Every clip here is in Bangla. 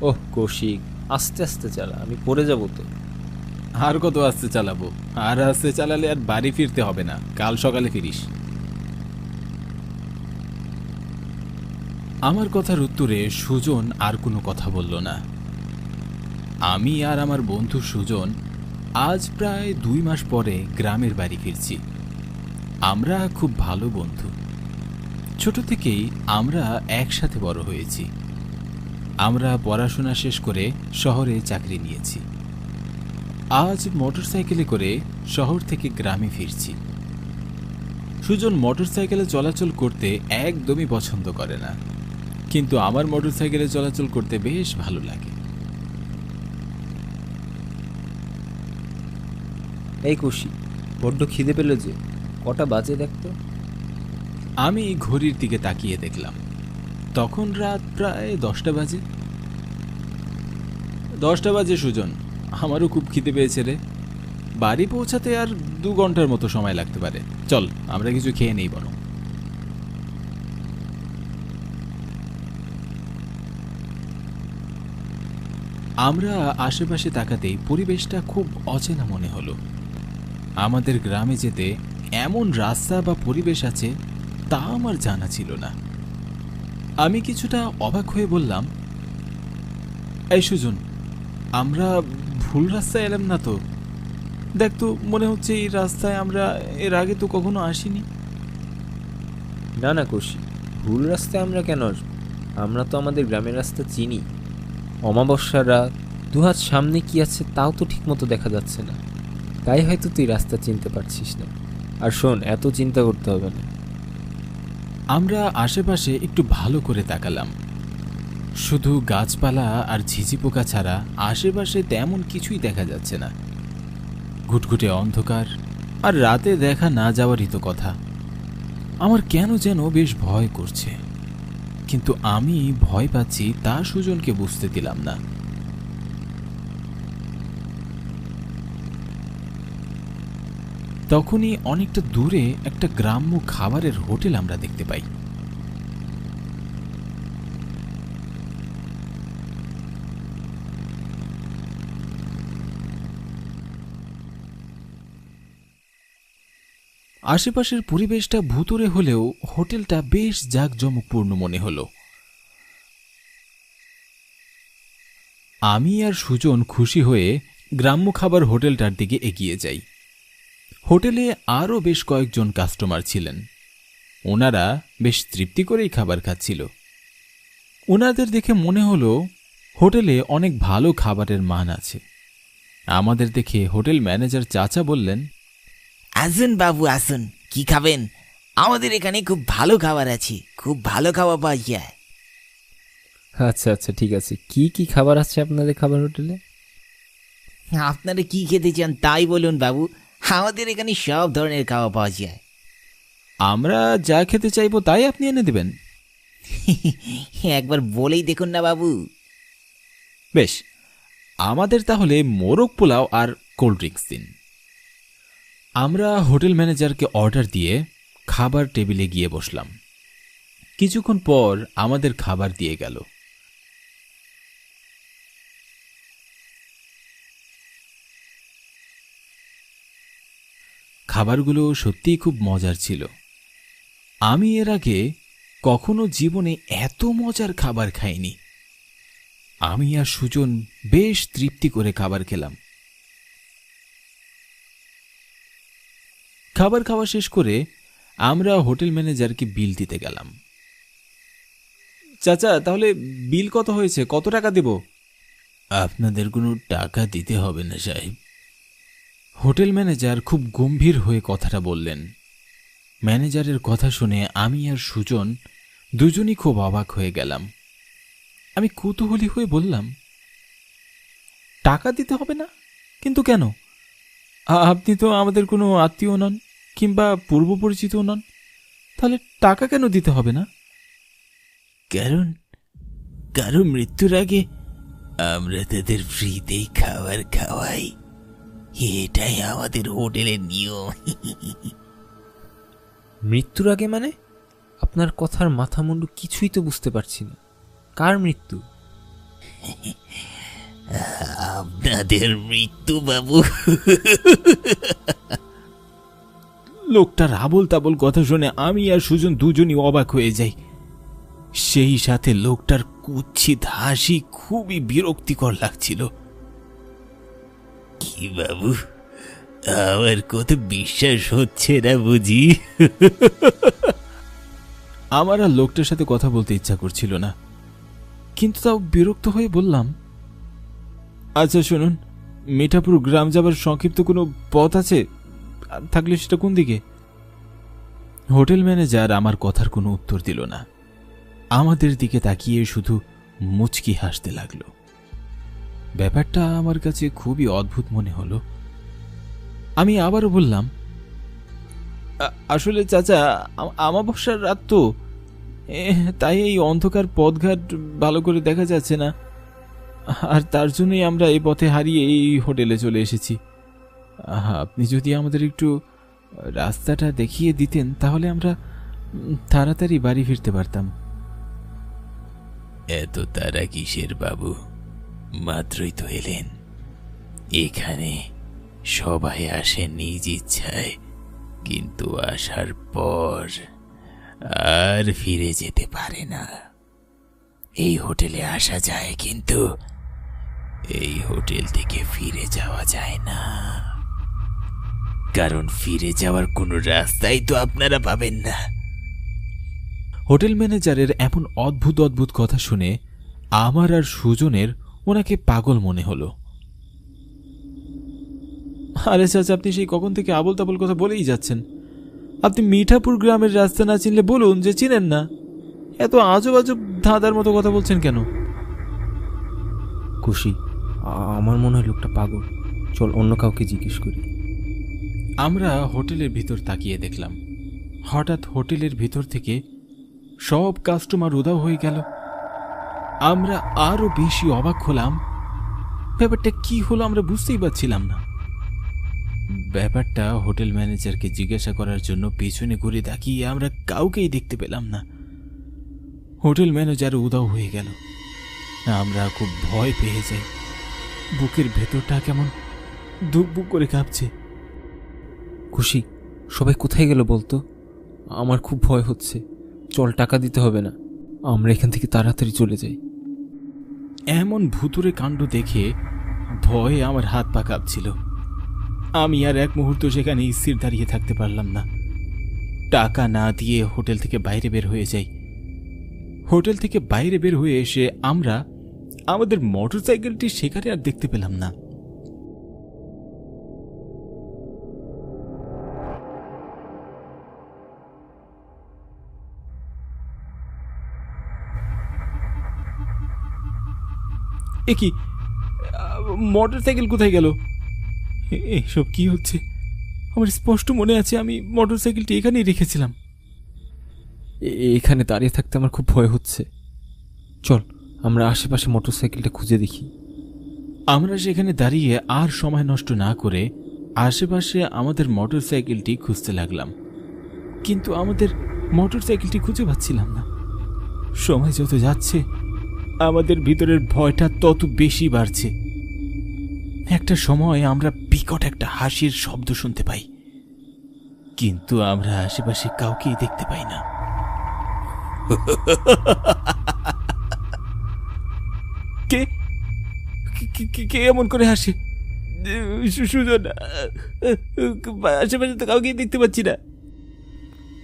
ওহ, কৌশিক, আস্তে আস্তে চালা, আমি পড়ে যাব তো। আর কত আস্তে চালাবো? আর আস্তে চালালে আর বাড়ি ফিরতে হবে না। কাল সকালে ফিরিস। আমার কথার উত্তরে সুজন আর কোনো কথা বলল না। আমি আর আমার বন্ধু সুজন আজ প্রায় দুই মাস পরে গ্রামের বাড়ি ফিরছি। আমরা খুব ভালো বন্ধু। ছোট থেকেই আমরা একসাথে বড় হয়েছি। আমরা পড়াশোনা শেষ করে শহরে চাকরি নিয়েছি। আজ মোটরসাইকেলে করে শহর থেকে গ্রামে ফিরছি। সুজন মোটরসাইকেলে চলাচল করতে একদমই পছন্দ করে না। কিন্তু আমার মোটরসাইকেলে চলাচল করতে বেশ ভালো লাগে। এই কৌশিক বড্ড খিদে পেল যে কটা বাজে দেখতো? আমি ঘড়ির দিকে তাকিয়ে দেখলাম। তখন রাত প্রায় দশটা বাজে। দশটা বাজে, সুজন। আমারও খুব খিদে পেয়েছে রে। বাড়ি পৌঁছাতে আর দু ঘণ্টার মতো সময় লাগতে পারে। চল, আমরা কিছু খেয়ে নেই বরং। আমরা আশেপাশে তাকাতেই পরিবেশটা খুব অচেনা মনে হলো। আমাদের গ্রামে যেতে এমন রাস্তা বা পরিবেশ আছে তা আমার জানা ছিল না। আমি কিছুটা অবাক হয়ে বললাম, এই সুজন, আমরা ভুল রাস্তায় এলাম না তো? দেখ তো, মনে হচ্ছে এই রাস্তায় আমরা এর আগে তো কখনো আসিনি। না না কৌশিক ভুল রাস্তায় আমরা কেন আমরা তো আমাদের গ্রামের রাস্তা চিনি। অমাবস্যার রাত, দুহাত সামনে কি আছে তাও তো ঠিকমতো দেখা যাচ্ছে না। তাই হয়তো তুই রাস্তা চিনতে পারছিস না। আর শোন, এত চিন্তা করতে হবে না। আমরা আশেপাশে একটু ভালো করে তাকালাম। শুধু গাছপালা আর ঝিঝি পোকা ছাড়া আশেপাশে তেমন কিছুই দেখা যাচ্ছে না। ঘুটঘুটে অন্ধকার আর রাতে দেখা না যাওয়ারই তো কথা। আমার কেন যেন বেশ ভয় করছে। কিন্তু আমি ভয় পাচ্ছি তা সুজনকে বুঝতে দিলাম না। তখনই অনেকটা দূরে একটা গ্রাম্য খাবারের হোটেল আমরা দেখতে পাই। আশেপাশের পরিবেশটা ভুতুরে হলেও হোটেলটা বেশ জাঁকজমকপূর্ণ মনে হলো। আমি আর সুজন খুশি হয়ে গ্রাম্য খাবার হোটেলটার দিকে এগিয়ে যাই। হোটেলে আরও বেশ কয়েকজন কাস্টমার ছিলেন। ওনারা বেশ তৃপ্তি করেই খাবার খাচ্ছিল। ওনাদের দেখে মনে হলো হোটেলে অনেক ভালো খাবারের মান আছে। আমাদের দেখে হোটেল ম্যানেজার চাচা বললেন আসুন বাবু আসুন। কি খাবেন? আমাদের এখানে খুব ভালো খাবার আছে। খুব ভালো খাবার পাওয়া যায়। আচ্ছা আচ্ছা ঠিক আছে। কি কি খাবার আছে আপনাদের খাবার হোটেলে? আপনারা কি খেতে চান তাই বলুন বাবু। আমাদের এখানে সব ধরনের খাবার পাওয়া যায়। আমরা যা খেতে চাইব তাই আপনি এনে দেবেন। একবার বলেই দেখুন না বাবু। বেশ আমাদের তাহলে মোরগ পোলাও আর কোল্ড ড্রিঙ্কস দিন। আমরা হোটেল ম্যানেজারকে অর্ডার দিয়ে খাবার টেবিলে গিয়ে বসলাম। কিছুক্ষণ পর আমাদের খাবার দিয়ে গেল। খাবারগুলো সত্যিই খুব মজার ছিল। আমি এর আগে কখনো জীবনে এত মজার খাবার খাইনি। আমি আর সুজন বেশ তৃপ্তি করে খাবার খেলাম। খাবার খাওয়া শেষ করে আমরা হোটেল ম্যানেজারকে বিল দিতে গেলাম। চাচা, তাহলে বিল কত হয়েছে? কত টাকা দেব? আপনাদের কোনো টাকা দিতে হবে না, সাহেব। হোটেল ম্যানেজার খুব গম্ভীর হয়ে কথাটা বললেন। ম্যানেজারের কথা শুনে আমি আর সুজন দুজনই খুব অবাক হয়ে গেলাম। আমি কৌতূহলী হয়ে বললাম, টাকা দিতে হবে না? কিন্তু কেন? আপনি তো আমাদের কোনো আত্মীয় নন কিংবা পূর্ব পরিচিত নন। তাহলে টাকা কেন দিতে হবে না? কারণ, কারও মৃত্যুর আগে আমরা তাদের ফ্রিতেই খাবার খাওয়াই। এটাই আমাদের হোটেলের নিয়ম। মৃত্যুর আগে মানে? আপনার কথার মাথা মুন্ডু কিছুই তো বুঝতে পারছি না। কার মৃত্যু? আপনাদের মৃত্যু বাবু। লোকটার আবল তাবল কথা শুনে আমি আর সুজন দুজনই অবাক হয়ে যাই। সেই সাথে লোকটার কুৎসিত হাসি খুবই বিরক্তিকর লাগছিল। কি বাবু? আমার কত বিশ্বাস হচ্ছে না বুঝি? আমার আর লোকটার সাথে কথা বলতে ইচ্ছা করছিল না। কিন্তু তাও বিরক্ত হয়ে বললাম আচ্ছা শুনুন, মিঠাপুর গ্রাম যাবার সংক্ষিপ্ত কোনো পথ আছে? থাকলে সেটা কোন দিকে? হোটেল ম্যানেজার আমার কথার কোনো উত্তর দিল না। আমাদের দিকে তাকিয়ে শুধু মুচকি হাসতে লাগল। ব্যাপারটা আমার কাছে খুবই অদ্ভুত মনে হলো। আমি আবারও বললাম আসলে চাচা আমাবস্যার রাত তো। তাই এই অন্ধকার পথঘাট ভালো করে দেখা যাচ্ছে না। আর তার জন্যই আমরা এই পথে হারিয়ে এই হোটেলে চলে এসেছি। আপনি যদি আমাদের একটু রাস্তাটা দেখিয়ে দিতেন, তাহলে আমরা তাড়াতাড়ি বাড়ি ফিরতে পারতাম। এত তারা কিসের বাবু? মাত্রই তো এলেন। এখানে সবাই আসে নিজ ইচ্ছায়, কিন্তু আসার পর আর ফিরে যেতে পারে না। এই হোটেলে আসা যায়, কিন্তু এই হোটেল থেকে ফিরে যাওয়া যায় না। কারণ ফিরে যাওয়ার কোনো রাস্তাই তো আপনারা পাবেন না। হোটেল ম্যানেজারের এমন অদ্ভুত অদ্ভুত কথা শুনে আমার আর সুজনের ওনাকে পাগল মনে হলো। আরে চাচা আপনি সেই কখন থেকে আবল তাবল কথা বলেই যাচ্ছেন। আপনি মিঠাপুর গ্রামের রাস্তা না চিনলে বলুন যে চিনেন না। এত আজব আজব ধাঁধার মতো কথা বলছেন কেন? খুশি আমার মনে হয় লোকটা পাগল। চল অন্য কাউকে জিজ্ঞেস করি। আমরা হোটেলের ভিতর তাকিয়ে দেখলাম। হঠাৎ হোটেলের ভিতর থেকে সব কাস্টমার উদাও হয়ে গেল। আমরা আরও বেশি অবাক হলাম। ব্যাপারটা কি হলো আমরা বুঝতেই পারছিলাম না। ব্যাপারটা হোটেল ম্যানেজারকে জিজ্ঞাসা করার জন্য পেছনে ঘুরে তাকিয়ে আমরা কাউকেই দেখতে পেলাম না। হোটেল ম্যানেজার উদাও হয়ে গেল। আমরা খুব ভয় পেয়ে যাই। বুকের ভেতরটা কেমন ধুকবুক করে কাঁপছে। খুশি, সবাই কোথায় গেল বলতো? আমার খুব ভয় হচ্ছে। চল টাকা দিতে হবে না। আমরা এখান থেকে তাড়াতাড়ি চলে যাই। এমন ভুতুরে কাণ্ড দেখে ভয়ে আমার হাত পা কাঁপছিল। আমি আর এক মুহূর্ত সেখানে স্থির দাঁড়িয়ে থাকতে পারলাম না। টাকা না দিয়ে হোটেল থেকে বাইরে বের হয়ে যাই। হোটেল থেকে বাইরে বের হয়ে এসে আমরা আমাদের মোটরসাইকেলটি সেখানে আর দেখতে পেলাম না। এ কি? মোটর সাইকেল কোথায় গেল? এ- এসব কি হচ্ছে? আমার স্পষ্ট মনে আছে আমি মোটর সাইকেলটি এখানেই রেখেছিলাম। এ- এখানে দাঁড়িয়ে থাকতে আমার খুব ভয় হচ্ছে। চল আমরা আশেপাশে মোটরসাইকেলটা খুঁজে দেখি। আমরা সেখানে দাঁড়িয়ে আর সময় নষ্ট না করে আশেপাশে আমাদের মোটর সাইকেলটি খুঁজতে লাগলাম। কিন্তু আমাদের মোটর সাইকেলটি খুঁজে পাচ্ছিলাম না। সময় যত যাচ্ছে আমাদের ভিতরের ভয়টা তত বেশি বাড়ছে। একটা সময় আমরা বিকট একটা হাসির শব্দ শুনতে পাই, কিন্তু আমরা আশেপাশে কাউকেই দেখতে পাই না। কে? কে- এমন করে হাসে? সুজন, আশেপাশে তো কাউকেই দেখতে পাচ্ছি না।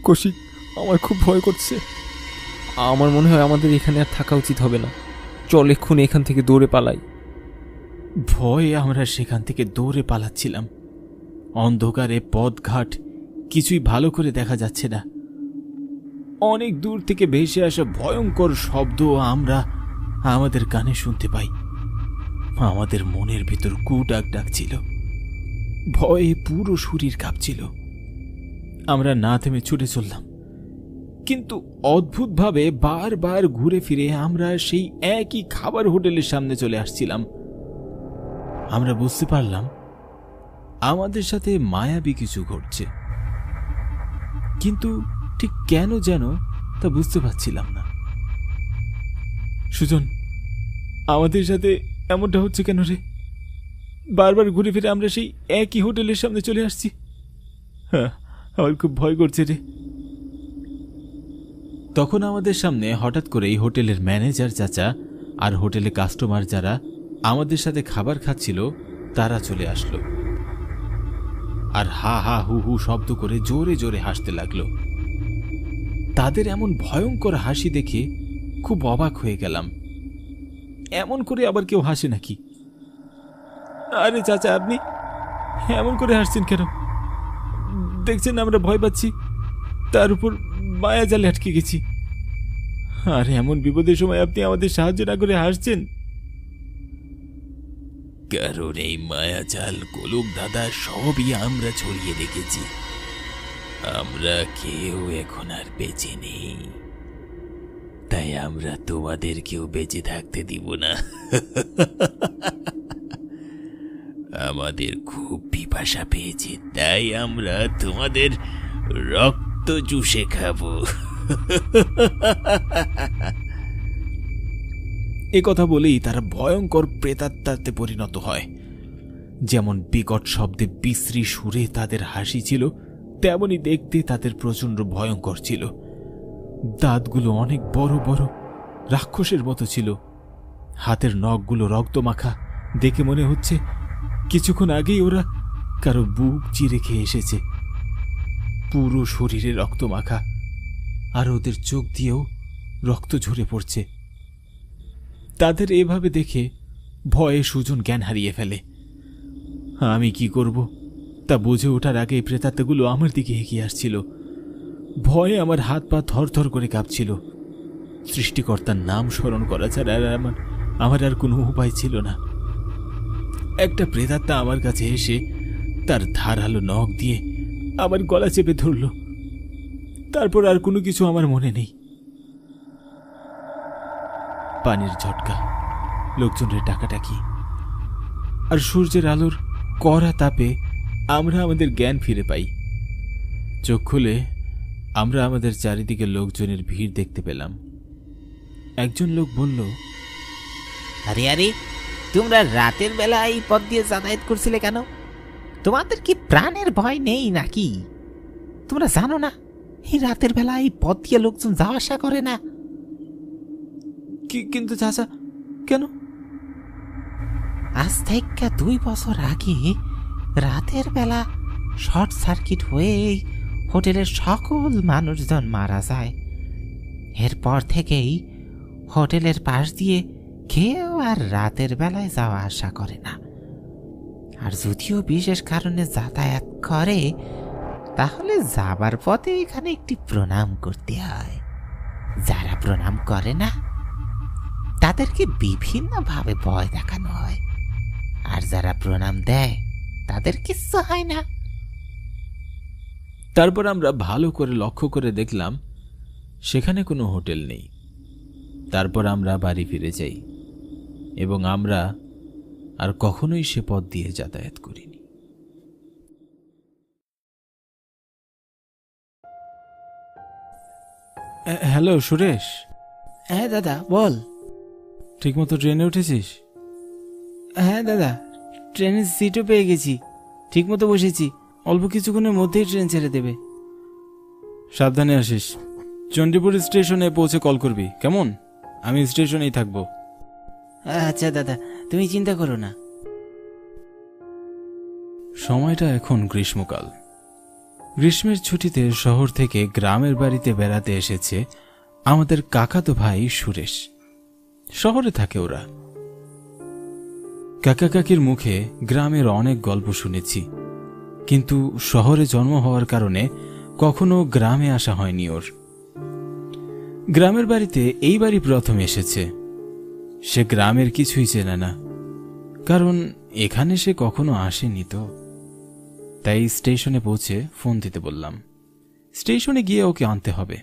কৌশিক, আমার খুব ভয় করছে। আমার মনে হয় আমাদের এখানে আর থাকা উচিত হবে না। চল এক্ষুনি এখান থেকে দৌড়ে পালাই। ভয়ে আমরা সেখান থেকে দৌড়ে পালাচ্ছিলাম। অন্ধকারে পথঘাট কিছুই ভালো করে দেখা যাচ্ছে না। অনেক দূর থেকে ভেসে আসা ভয়ঙ্কর শব্দ আমরা আমাদের কানে শুনতে পাই। আমাদের মনের ভিতর কু ডাক ডাকছিল। ভয়ে পুরো শরীর কাঁপছিল। আমরা না থেমে ছুটে চললাম। কিন্তু অদ্ভুতভাবে বারবার ঘুরে ফিরে আমরা সেই একই খাবার হোটেলের সামনে চলে আসছিলাম। আমরা বুঝতে পারলাম, আমাদের সাথে মায়াবী কিছু ঘটছে। কিন্তু ঠিক কেন যেন তা বুঝতে পারছিলাম না। সুজন, আমাদের সাথে এমনটা হচ্ছে কেন রে? বারবার ঘুরে ফিরে আমরা সেই একই হোটেলের সামনে চলে আসছি। হ্যাঁ আমার খুব ভয় করছে রে। তখন আমাদের সামনে হঠাৎ করেই হোটেলের ম্যানেজার চাচা আর হোটেলে কাস্টমার যারা আমাদের সাথে খাবার খাচ্ছিল, তারা চলে আসলো। আর হা হা হু হু শব্দ করে জোরে জোরে হাসতে লাগল। তাদের এমন ভয়ঙ্কর হাসি দেখে খুব অবাক হয়ে গেলাম। এমন করে আবার কেউ হাসে নাকি? আরে চাচা, আপনি এমন করে হাসছেন কেন? দেখছেন আমরা ভয় পাচ্ছি। তার উপর মায়া জালে আটকে গেছি। আর এমন বিপদের সময় আপনি আমাদের সাহায্য না করে হাসছেন? কারণ এই মায়াজাল গোলক দাদা সবই আমরা ছড়িয়ে রেখেছি। আমরা কেউ এখন আর বেঁচে নেই। তাই আমরা তোমাদেরকেও বেঁচে থাকতে দিব না। আমাদের খুব পিপাসা পেয়েছে, তাই আমরা তোমাদের রক্ত চুষে খাব। এ কথা বলেই তারা ভয়ঙ্কর প্রেতাত্মাতে পরিণত হয়। যেমন বিকট শব্দে বিশ্রী সুরে তাদের হাসি ছিল, তেমনি দেখতে তাদের প্রচণ্ড ভয়ঙ্কর ছিল। দাঁতগুলো অনেক বড় বড়, রাক্ষসের মতো ছিল। হাতের নখগুলো রক্তমাখা, দেখে মনে হচ্ছে কিছুক্ষণ আগেই ওরা কারও বুক চিরে খেয়ে এসেছে। পুরো শরীরে রক্ত মাখা, আর ওদের চোখ দিয়েও রক্ত ঝরে পড়ছে। তাদের এভাবে দেখে ভয়ে সুজন জ্ঞান হারিয়ে ফেলে। আমি কি করব? তা বুঝে ওঠার আগে প্রেতাত্মাগুলো আমার দিকে এগিয়ে আসছিল। ভয়ে আমার হাত পা থরথর করে কাঁপছিল। সৃষ্টিকর্তার নাম স্মরণ করা ছাড়া আর আমার আমার আর কোনো উপায় ছিল না। একটা প্রেতাত্মা আমার কাছে এসে তার ধারালো নখ দিয়ে আমার গলা চেপে ধরল। তারপর আর কোনো কিছু আমার মনে নেই। পানির ঝটকা, লোকজনের ডাকাডাকি, আর সূর্যের আলোর কড়া তাপে আমরা আমাদের জ্ঞান ফিরে পাই। চোখ খুলে আমরা আমাদের চারিদিকে লোকজনের ভিড় দেখতে পেলাম। একজন লোক বলল, আরে আরে, তোমরা রাতের বেলা এই পথ দিয়ে যাতায়াত করছিলে কেন? তোমাদের কি প্রাণের ভয় নেই নাকি? তোমরা জানো না এই রাতের বেলা এই পথ দিয়ে লোকজন যাওয়া আসা করে না? কি কিন্তু চাচা কেন? আজ থেকে দুই বছর আগে রাতের বেলা শর্ট সার্কিট হয়ে হোটেলের সকল মানুষজন মারা যায়। এরপর থেকেই হোটেলের পাশ দিয়ে কেউ আর রাতের বেলায় যাওয়া আসা করে না। আর যদিও বিশেষ কারণে যাতায়াত করে, তাহলে যাবার পথে এখানে একটি প্রণাম করতে হয়। যারা প্রণাম করে না, তাদেরকে বিভিন্নভাবে ভয় দেখানো হয়। আর যারা প্রণাম দেয়, তাদের কিচ্ছু হয় না। তারপর আমরা ভালো করে লক্ষ্য করে দেখলাম, সেখানে কোনো হোটেল নেই। তারপর আমরা বাড়ি ফিরে যাই। এবং আমরা আর কখনোই সে পথ দিয়ে যাতায়াত করিনি। হ্যালো সুরেশ। হ্যাঁ দাদা বল। ঠিকমতো ট্রেনে উঠেছিস? হ্যাঁ দাদা ট্রেনের সিটও পেয়ে গেছি। ঠিকমতো বসেছি। অল্প কিছুক্ষণের মধ্যেই ট্রেন ছেড়ে দেবে। সাবধানে আসিস। চণ্ডীপুর স্টেশনে পৌঁছে কল করবি কেমন? আমি স্টেশনেই থাকব। আচ্ছা দাদা। তুমি চিন্তা করো না। সময়টা এখন গ্রীষ্মকাল। গ্রীষ্মের ছুটিতে শহর থেকে গ্রামের বাড়িতে বেড়াতে এসেছে আমাদের কাকাতো ভাই সুরেশ। শহরে থাকে ওরা। কাকা কাকির মুখে গ্রামের অনেক গল্প শুনেছি। কিন্তু শহরে জন্ম হওয়ার কারণে কখনো গ্রামে আসা হয়নি ওর। গ্রামের বাড়িতে এই বাড়ি প্রথম এসেছে। সে গ্রামের কিছুই চেনে না। কারণ এখানে সে কখনো আসেনি তো। তাই স্টেশনে পৌঁছে ফোন দিতে বললাম। স্টেশনে গিয়ে ওকে আনতে হবে।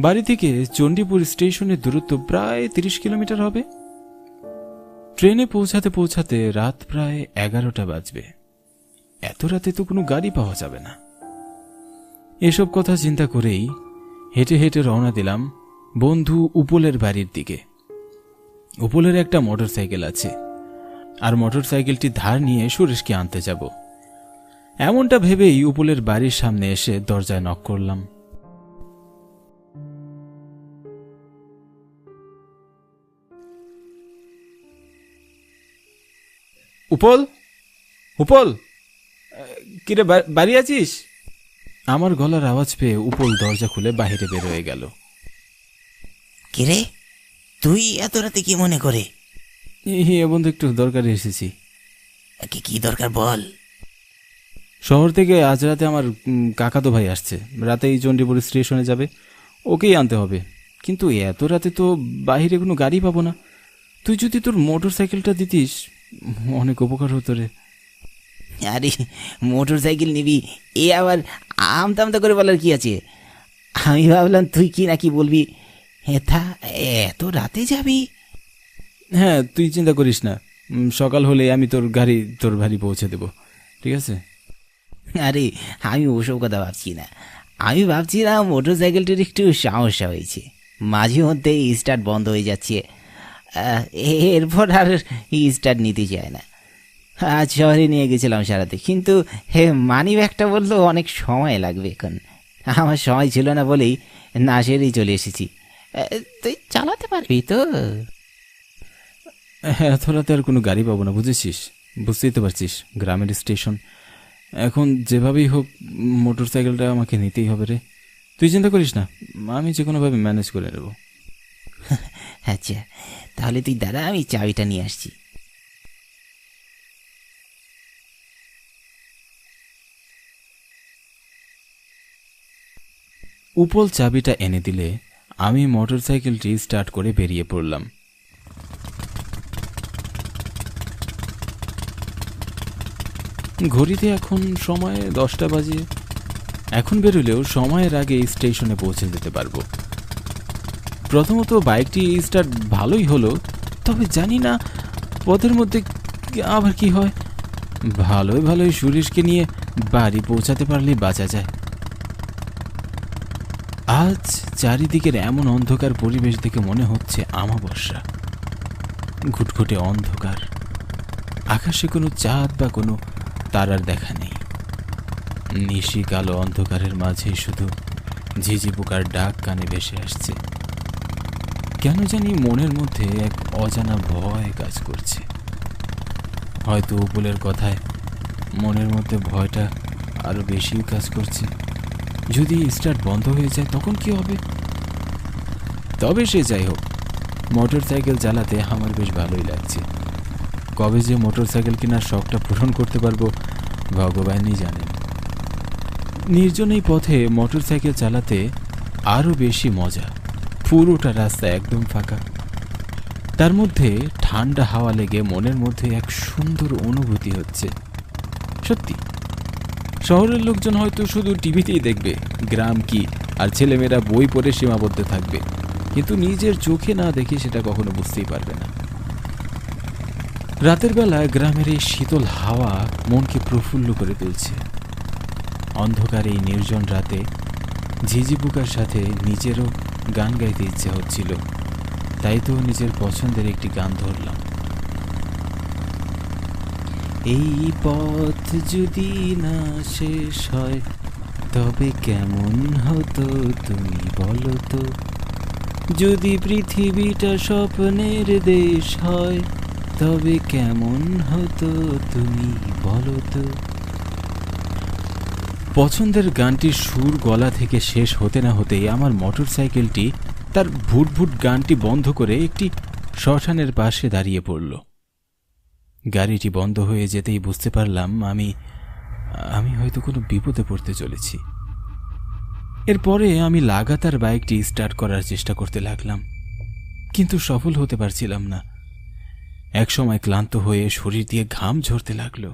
বাড়ি থেকে চণ্ডীপুর স্টেশনের দূরত্ব প্রায় তিরিশ কিলোমিটার হবে। ট্রেনে পৌঁছাতে পৌঁছাতে রাত প্রায় এগারোটা বাজবে। এত রাতে তো কোনো গাড়ি পাওয়া যাবে না। এসব কথা চিন্তা করেই হেঁটে হেঁটে রওনা দিলাম বন্ধু উপলের বাড়ির দিকে। উপলের একটা মোটর সাইকেল আছে। আর মোটর সাইকেলটি ধার নিয়ে সুরেশকে আনতে যাব। এমনটা ভেবেই উপলের বাড়ির সামনে এসে দরজায় নক করলাম। উপল? উপল? কিরে বাড়ি আছিস? আমার গলার আওয়াজ পেয়ে উপল দরজা খুলে বাইরে বের হয়ে গেল। কিরে? তুই এত রাতে কি মনে করে? বন্ধু একটু দরকারে এসেছি। কি কি দরকার বল। শহর থেকে আজ রাতে আমার উম, কাকাতো ভাই আসছে। রাতে এই চণ্ডীপুর স্টেশনে যাবে। ওকেই আনতে হবে। কিন্তু এত রাতে তো বাইরে কোনো গাড়ি পাবো না। তুই যদি তোর মোটর সাইকেলটা দিতিস অনেক উপকার হতো রে। আরে মোটর সাইকেল নিবি এ আবার আমতা আমতা করে বলার কি আছে? আমি ভাবলাম তুই কি নাকি বলবি? হেথা এত রাতে যাবি? হ্যাঁ তুই চিন্তা করিস না। সকাল হলে আমি তোর গাড়ি তোর বাড়ি পৌঁছে দেবো। ঠিক আছে? আরে আমি ওসব কথা ভাবছি না। আমি ভাবছিলাম মোটর সাইকেলটির একটু সমস্যা হয়েছে। মাঝে মধ্যে স্টার্ট বন্ধ হয়ে যাচ্ছে। এরপর আর স্টার্ট নিতে চায় না। আজ শহরে নিয়ে গেছিলাম সারাতে কিন্তু হে মানি ব্যাগটা বলল অনেক সময় লাগবে এখন। আমার সময় ছিল না বলেই না সেরেই চলে এসেছি। তুই চালাতে পারবি তো। হ্যাঁ এত রাতে আর কোনো গাড়ি পাবো না বুঝেছিস? বুঝতেই তো পারছিস গ্রামের স্টেশন। এখন যেভাবেই হোক মোটর সাইকেলটা আমাকে নিতেই হবে রে। তুই চিন্তা করিস না আমি যে কোনোভাবে ম্যানেজ করে নেব। আচ্ছা তাহলে তুই দাদা আমি চাবিটা নিয়ে আসছি। উপল চাবিটা এনে দিলে আমি মোটর সাইকেলটি স্টার্ট করে বেরিয়ে পড়লাম। ঘড়িতে এখন সময় দশটা বাজে। এখন বেরোলেও সময়ের আগে স্টেশনে পৌঁছে যেতে পারব। প্রথমত বাইকটি স্টার্ট ভালোই হলো, তবে জানি না পথের মধ্যে আবার কি হয়। ভালোই ভালোই সুরেশকে নিয়ে বাড়ি পৌঁছাতে পারলেই বাঁচা যায়। আজ চারিদিকের এমন অন্ধকার পরিবেশ দেখে মনে হচ্ছে আমাবস্যা। ঘুটঘুটে অন্ধকার। আকাশে কোনো চাঁদ বা কোনো তারার দেখা নেই। নিশি কালো অন্ধকারের মাঝে শুধু ঝিঝি পোকার ডাক কানে ভেসে আসছে। কেন জানি মনের মধ্যে এক অজানা ভয় কাজ করছে। হয়তো উপলের কথায় মনের মধ্যে ভয়টা আরও বেশি কাজ করছে। যদি স্টার্ট বন্ধ হয়ে যায়, তখন কি হবে? তবে সে যাই হোক মোটর সাইকেল চালাতে আমার বেশ ভালোই লাগছে। কবে যে মোটর সাইকেল কেনার শখটা পূরণ করতে পারব, ভগবানই জানেন। নির্জন এই পথে মোটর সাইকেল চালাতে আরও বেশি মজা। পুরোটা রাস্তা একদম ফাঁকা। তার মধ্যে ঠান্ডা হাওয়া লেগে মনের মধ্যে এক সুন্দর অনুভূতি হচ্ছে। সত্যি শহরের লোকজন হয়তো শুধু টিভিতেই দেখবে, গ্রাম কি, আর ছেলেমেয়েরা বই পড়ে সীমাবদ্ধ থাকবে। কিন্তু নিজের চোখে না দেখে সেটা কখনো বুঝতেই পারবে না। রাতের বেলা গ্রামের এই শীতল হাওয়া মনকে প্রফুল্ল করে তুলছে। অন্ধকার এই নির্জন রাতে ঝিঝি পোকার সাথে নিজেরও গান গাইতে ইচ্ছে হচ্ছিল। তাই তো নিজের পছন্দের একটি গান ধরলাম। এই পথ যদি না শেষ হয়, তবে কেমন হতো তুমি বলো তো? যদি পৃথিবীটা স্বপ্নের দেশ হয়, তবে কেমন হতো তুমি বলো তো? পছন্দের গানটির সুর গলা থেকে শেষ হতে না হতেই আমার মোটর সাইকেলটি তার ভুট ভুট গানটি বন্ধ করে একটি শ্মশানের পাশে দাঁড়িয়ে পড়ল। গাড়িটি বন্ধ হয়ে যেতেই বুঝতে পারলাম আমি আমি হয়তো কোনো বিপদে পড়তে চলেছি। এরপরে আমি লাগাতার বাইকটি স্টার্ট করার চেষ্টা করতে লাগলাম, কিন্তু সফল হতে পারছিলাম না। একসময় ক্লান্ত হয়ে শরীর দিয়ে ঘাম ঝরতে লাগল।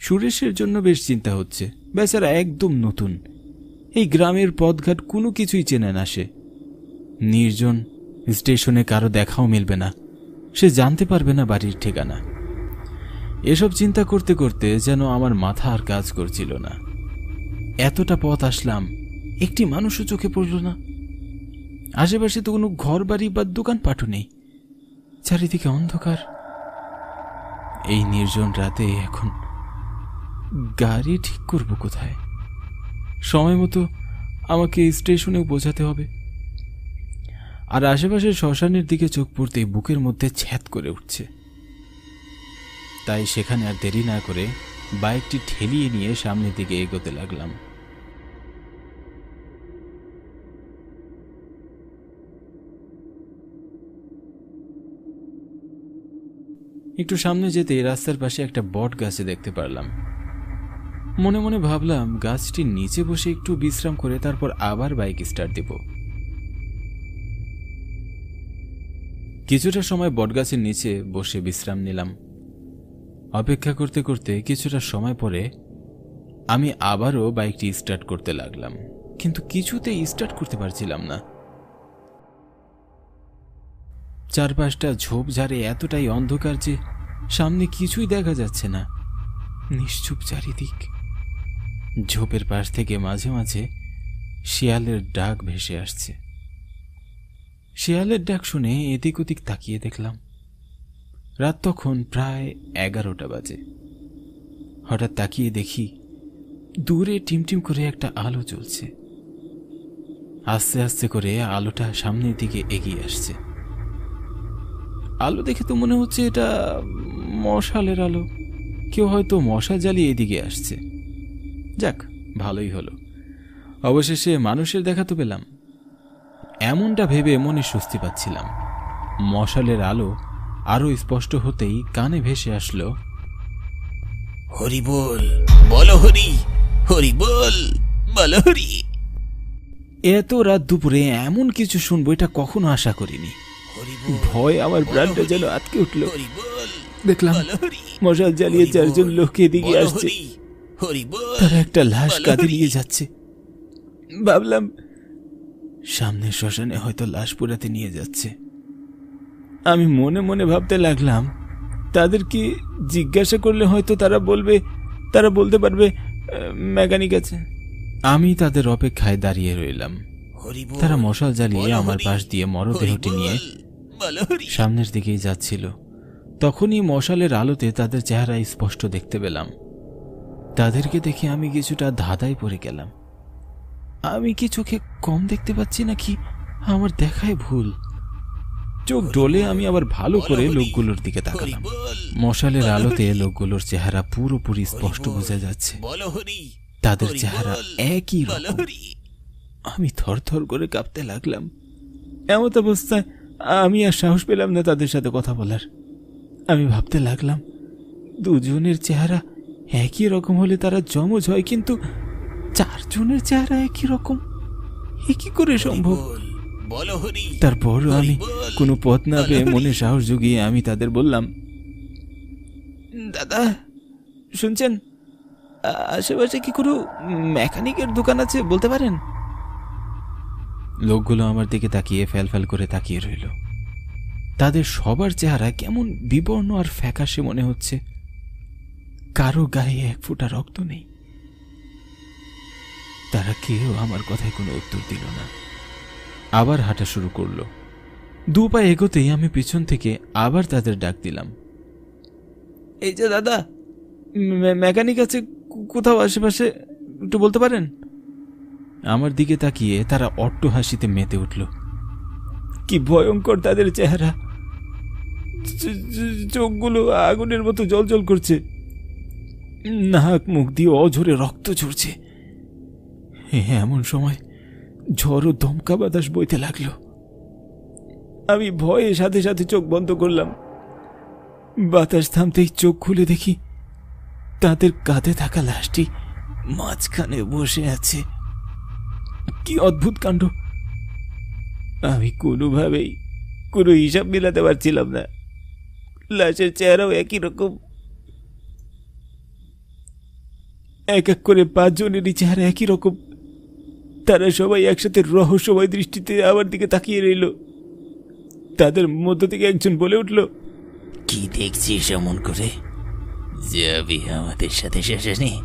সুরেশের জন্য বেশ চিন্তা হচ্ছে, বেচারা একদম নতুন। এই গ্রামের পথঘাট কোনো কিছুই চেনে না সে। নির্জন, স্টেশনে কারও দেখাও মিলবে না। সে জানতে পারবে না বাড়ির ঠিকানা। এসব চিন্তা করতে করতে যেন আমার মাথা আর কাজ করছিল না। এতটা পথ আসলাম, একটি মানুষও চোখে পড়ল না। আশেপাশে তো কোনো ঘর বাড়ি বা দোকানপাটও নেই। চারিদিকে অন্ধকার। এই নির্জন রাতে এখন গাড়ি ঠিক করব কোথায়? সময় মতো আমাকে স্টেশনেও পৌঁছাতে হবে। আর আশেপাশে শ্মশানের দিকে চোখ পড়তেই বুকের মধ্যে ছ্যাদ করে উঠছে। তাই সেখানে আর দেরি না করে বাইকটি ঠেলিয়ে নিয়ে সামনের দিকে এগোতে লাগলাম। একটু সামনে যেতে রাস্তার পাশে একটা বট গাছে দেখতে পারলাম। মনে মনে ভাবলাম, গাছটির নিচে বসে একটু বিশ্রাম করে তারপর আবার বাইক স্টার্ট দেব। কিছুটা সময় বটগাছের নিচে বসে বিশ্রাম নিলাম। অপেক্ষা করতে করতে কিছুটা সময় পরে আমি আবারও বাইকটি স্টার্ট করতে লাগলাম, কিন্তু কিছুতে স্টার্ট করতে পারছিলাম না। চারপাশটা ঝোপঝাড়ে এতটাই অন্ধকার যে সামনে কিছুই দেখা যাচ্ছে না। নিশ্চুপ চারিদিক। ঝোপের পাশ থেকে মাঝে মাঝে শিয়ালের ডাক ভেসে আসছে। শিয়ালের ডাক শুনে এদিক ওদিক তাকিয়ে দেখলাম। রাত তখন প্রায় এগারোটা বাজে। হঠাৎ তাকিয়ে দেখি দূরে টিমটিম করে একটা আলো চলছে আস্তে আস্তে করে আলোটা সামনের দিকে এগিয়ে আসছে। আলো দেখে তো মনে হচ্ছে এটা মশালের আলো। কেউ হয়তো মশা জ্বালিয়ে এদিকে আসছে। যাক, ভালোই হলো। অবশেষে মানুষের দেখা তো পেলাম। এমনটা ভেবে মনে স্বস্তি পাচ্ছিলাম। মশালের আলো আরও স্পষ্ট হতেই কানে ভেসে আসলো হরি বল বলো হরি হরি বল বলো হরি। এত রাত দুপুরে এমন কিছু শুনব এটা কখনো আশা করিনি। ভয় আমার প্রাণটা যেন আটকে উঠল। দেখলাম। মশাল জ্বালিয়ে চারজন লোক এদিকে আসছে। হরি, হরি তারা একটা লাশ কাঁধে নিয়ে যাচ্ছে। ভাবলাম সামনে শ্মশানে হয়তো লাশ পোড়াতে নিয়ে যাচ্ছে। আমি মনে মনে ভাবতে লাগলাম তাদেরকে জিজ্ঞাসা করলে হয়তো তারা বলবে তারা বলতে পারবে মেকানিক আছে। আমি তাদের অপেক্ষায় দাঁড়িয়ে রইলাম। তারা মশাল জ্বালিয়ে আমার পাশ দিয়ে মরদেহটি নিয়ে সামনের দিকেই যাচ্ছিল। তখনই মশালের আলোতে তাদের চেহারা স্পষ্ট দেখতে পেলাম। তাদেরকে দেখে আমি কিছুটা ধাঁধায় পড়ে গেলাম। আমি কি চোখে কম দেখতে পাচ্ছি নাকি আমার দেখায় ভুল? চোখ ডলে আমি আবার ভালো করে লোকগুলোর দিকে তাকালাম। মশালের আলোতে লোকগুলোর চেহারা পুরোপুরি স্পষ্ট বোঝা যাচ্ছে। বলো হরি। তাদের চেহারা একই রকম। আমি থরথর করে কাঁপতে লাগলাম। এমন অবস্থায় আমি আর সাহস পেলাম না তাদের সাথে কথা বলার। আমি ভাবতে লাগলাম দুজনের চেহারা একই রকম হলে তারা জমজ হয় কিন্তু চারজনের চেহারা একই রকম। এ কি করে সম্ভব? তারপরও আমি কোনো পথ না পেয়ে মনে সাহস জুগিয়ে আমি তাদের বললাম দাদা শুনছেন? আশেপাশে কি কোনো মেকানিকের দোকান আছে বলতে পারেন? লোকগুলো আমার দিকে তাকিয়ে ফ্যাল ফ্যাল করে তাকিয়ে রইল। তাদের সবার চেহারা কেমন বিবর্ণ আর ফ্যাকাশে মনে হচ্ছে। কারও গায়ে এক ফোঁটা রক্ত নেই। তারা কেউ আমার কথায় কোনো উত্তর দিল না। আবার হাঁটা শুরু করল। দু পা এগোতেই আমি পিছন থেকে আবার তাদের ডাক দিলাম। এই যে দাদা মেকানিক আছে কোথাও আশেপাশে একটু বলতে পারেন? আমার দিকে তাকিয়ে তারা অট্ট হাসিতে মেতে উঠল। কি ভয়ঙ্কর তাদের চেহারা। চোখগুলো আগুনের মতো জল করছে। নাক মুখ দিয়ে অঝরে রক্ত ঝরছে। এমন সময় ঝড় ও দমকা বাতাস বইতে লাগল। আমি ভয়ে সাথে সাথে চোখ বন্ধ করলাম। বাতাস থামতেই চোখ খুলে দেখি তাদের কাঁধে থাকা লাশটি মাঝখানে বসে আছে। কি অদ্ভুত কাণ্ড। আমি কোনোভাবেই কোনো হিসাব মিলাতে পারছিলাম না। লাশের চেহারাও একই রকম। এক এক করে পাঁচজনেরই চেহারা একই রকম। তারা সবাই একসাথে রহস্যময় দৃষ্টিতে আমার দিকে তাকিয়ে রইল। তাদের মধ্য থেকে একজন বলে উঠল কি দেখছিস এমন করে? যাবি আমাদের সাথে শ্মশানে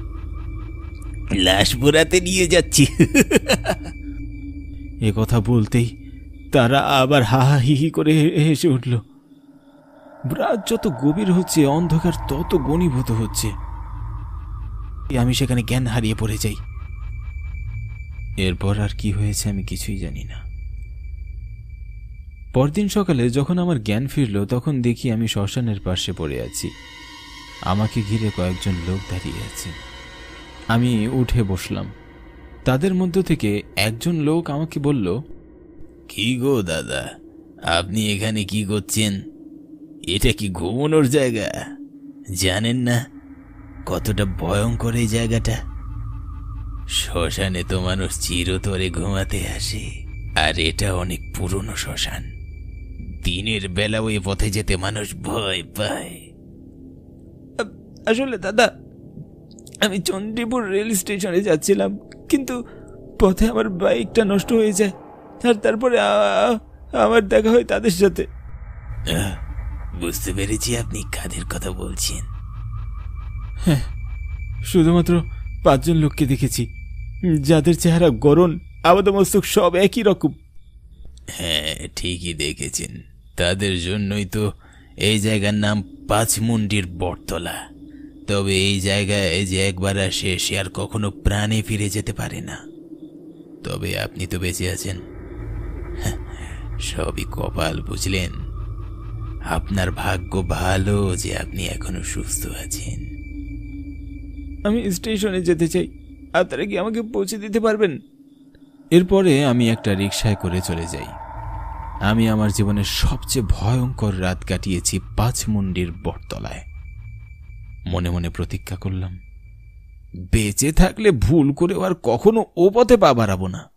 লাশ পোড়াতে নিয়ে যাচ্ছি। এ কথা বলতেই তারা আবার হা হা হি হি করে হেসে উঠল রাত যত গভীর হচ্ছে অন্ধকার তত ঘনীভূত হচ্ছে। আমি সেখানে জ্ঞান হারিয়ে পড়ে যাই। এরপর আর কি হয়েছে আমি কিছুই জানি না। পরদিন সকালে যখন আমার জ্ঞান ফিরল, তখন দেখি আমি শ্মশানের পাশে পড়ে আছি। আমাকে ঘিরে কয়েকজন লোক দাঁড়িয়ে আছে। আমি উঠে বসলাম। তাদের মধ্য থেকে একজন লোক আমাকে বলল, কি গো দাদা, আপনি এখানে কি করছেন? এটা কি ঘুমানোর জায়গা? জানেন না, কতটা ভয়ঙ্কর এই জায়গাটা। শ্মশানে তো মানুষ চিরতরে ঘুমাতে আসে আর এটা অনেক পুরনো শ্মশান। দিনের বেলা ওই পথে যেতে মানুষ ভয় পায়। আসলে দাদা আমি চণ্ডীপুর রেল স্টেশনে যাচ্ছিলাম কিন্তু পথে আমার বাইকটা নষ্ট হয়ে যায় আর তারপরে আমার দেখা হয় তাদের সাথে। বুঝতে পেরেছি আপনি কাদের কথা বলছেন। হ্যাঁ শুধুমাত্র পাঁচজন লোককে দেখেছি। যাদের চেহারা গরম আবাদমস্তক সব একই রকম। হ্যাঁ ঠিকই দেখেছেন। তাদের জন্যই তো এই জায়গার নাম পাঁচমুন্ডির বটতলা। তবে এই জায়গায় যে একবার আসে সে আর কখনো প্রাণে ফিরে যেতে পারে না। তবে আপনি তো বেঁচে আছেন। হ্যাঁ, সবই কপাল বুঝলেন? আপনার ভাগ্য ভালো যে আপনি এখনও সুস্থ আছেন। আমি স্টেশনে যেতে চাই। আপনারা কি আমাকে পৌঁছে দিতে পারবেন? এরপরে আমি একটা রিক্সায় করে চলে যাই। আমি আমার জীবনের সবচেয়ে ভয়ঙ্কর রাত কাটিয়েছি পাঁচমুন্ডির বটতলায়। মনে মনে প্রতীক্ষা করলাম, বেঁচে থাকলে ভুল করেও আর কখনো ও পথে পা বাড়াবো না।